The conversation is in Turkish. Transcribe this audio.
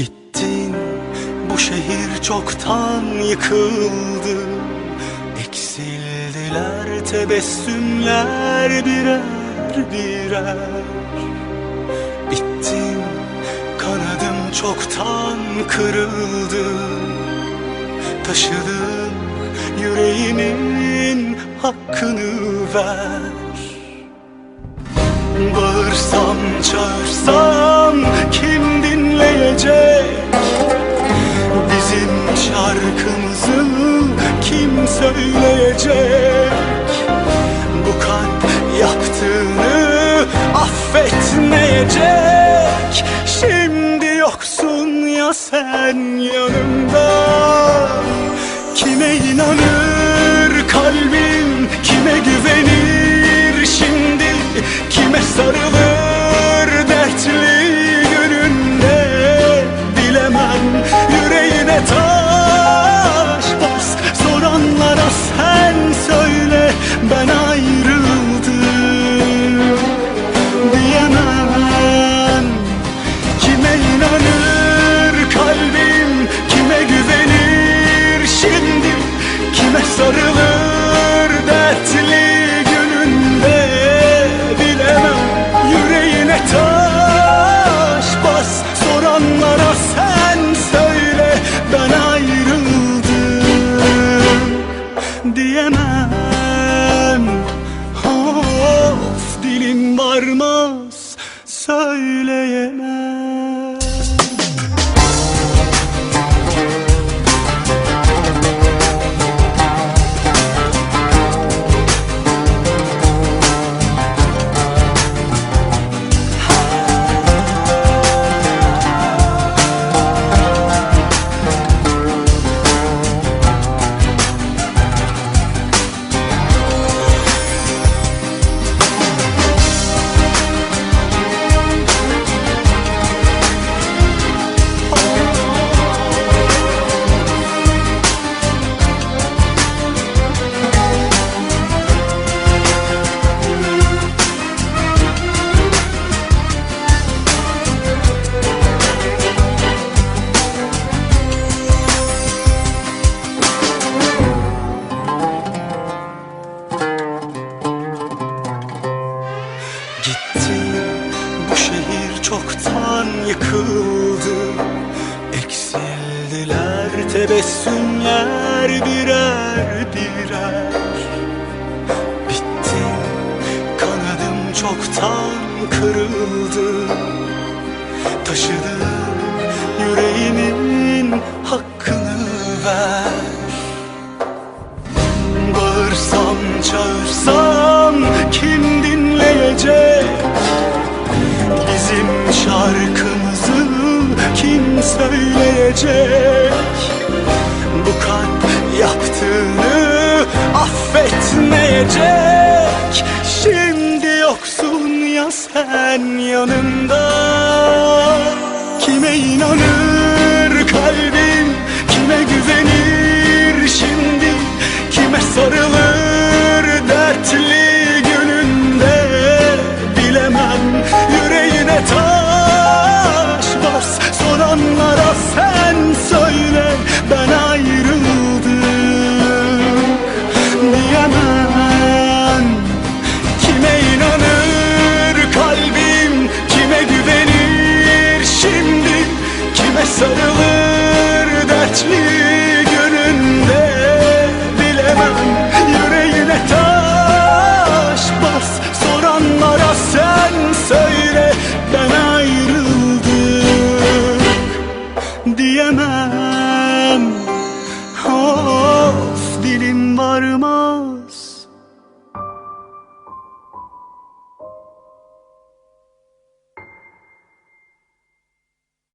Gittin bu şehir çoktan yıkıldı. Eksildiler tebessümler birer birer. Bittim kanadım çoktan kırıldı. Taşıdım yüreğimin hakkını ver. Bağırsam söyleyecek Bu kalp yaptığını affetmeyecek. Şimdi yoksun ya sen yanımda. Kime inanır kalbim Soranlara sen söyle ben ayrıldım Diyemem. Of dilim varmaz söyleyemem yıkıldı. Eksildiler tebessümler birer birer. Bitti kanadım çoktan kırıldı. Taşıdım yanında. Kime inanır kalbim Kime güvenir şimdi? Kime sarılır? Varmaz